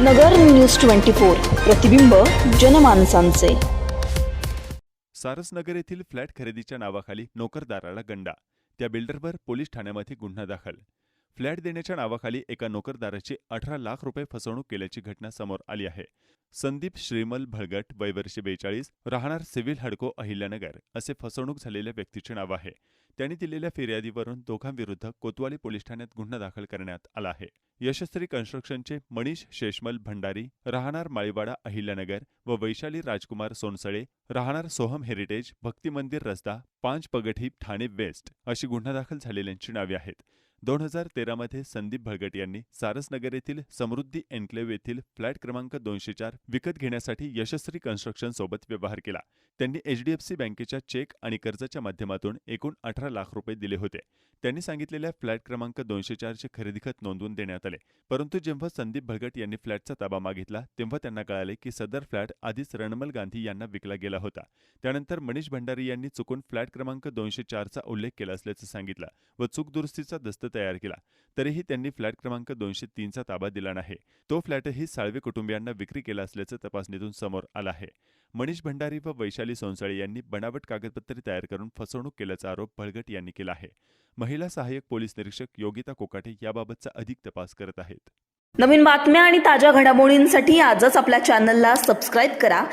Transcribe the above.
नगर news twenty four प्रतिबिंब जनमानसांचे. सारसनगर येथील flat खरेदीच्या नावाखाली नोकरदाराला गंडा. त्या बिल्डरवर पोलीस ठाण्यामध्ये गुन्हा दाखल. फ्लॅट देण्याच्या नावाखाली एका नोकरदाराची अठरा लाख रुपये फसवणूक केल्याची घटना समोर आली आहे. संदीप श्रीमल भळगट वयवर्षी बेचाळीस राहणार सिव्हिल हडको अहिल्यानगर असे फसवणूक झालेल्या व्यक्तीचे नाव आहे. त्यांनी दिलेल्या फिर्यादीवरून दोघांविरुद्ध कोतवाली पोलीस ठाण्यात गुन्हा दाखल करण्यात आला आहे. यशस्वी कन्स्ट्रक्शनचे मनीष शेषमल भंडारी राहणार माळीवाडा अहिल्यानगर व वैशाली राजकुमार सोनसळे राहणार सोहम हेरिटेज भक्ती मंदिर रस्ता पांच पगठी ठाणे वेस्ट अशी गुन्हा दाखल झालेल्यांची नावे आहेत. दोन हजार तेरामध्ये संदीप भळगट यांनी सारसनगर येथील समृद्धी एन्क्लेव्ह येथील फ्लॅट क्रमांक दोनशे चार विकत घेण्यासाठी यशस्वी कन्स्ट्रक्शन सोबत व्यवहार केला. त्यांनी एचडीएफसी बँकेच्या चेक आणि कर्जाच्या माध्यमातून एकूण अठरा लाख रुपये दिले होते. त्यांनी सांगितलेल्या फ्लॅट क्रमांक दोनशे चारचे खरेदी खत नोंदवून देण्यात आले. परंतु जेव्हा संदीप भळगट यांनी फ्लॅटचा ताबा मागितला तेव्हा त्यांना कळाले की सदर फ्लॅट आधीच रणमल गांधी यांना विकला गेला होता. त्यानंतर मनीष भंडारी यांनी चुकून फ्लॅट क्रमांक दोनशे चारचा उल्लेख केला असल्याचं सांगितलं व चूक दुरुस्तीचा दस्त तयार केला. तरीही त्यांनी फ्लॅट क्रमांक दोनशे तीनचा ताबा दिला नाही. तो फ्लॅटही साळवे कुटुंबियांना विक्री केला असल्याचं तपासणीतून समोर आलं आहे. मनीष भंडारी व वैशाली सोनसळे यांनी बनावट कागदपत्रे तयार करून फसवणूक केल्याचा आरोप भळगट यांनी केला आहे. महिला सहाय्यक पोलीस निरीक्षक योगिता कोकाटे याबाबतचा अधिक तपास करत आहेत. नवीन बातम्या आणि ताज्या घडामोडींसाठी आजच आपल्या चॅनलला सबस्क्राईब करा.